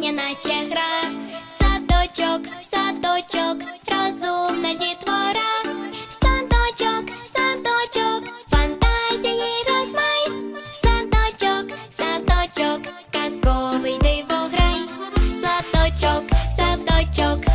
розумні, наче гра, садочок, садочок, розумна дітвора, садочок, садочок, фантазії розмай, садочок, садочок, казковий дивограй, садочок, садочок.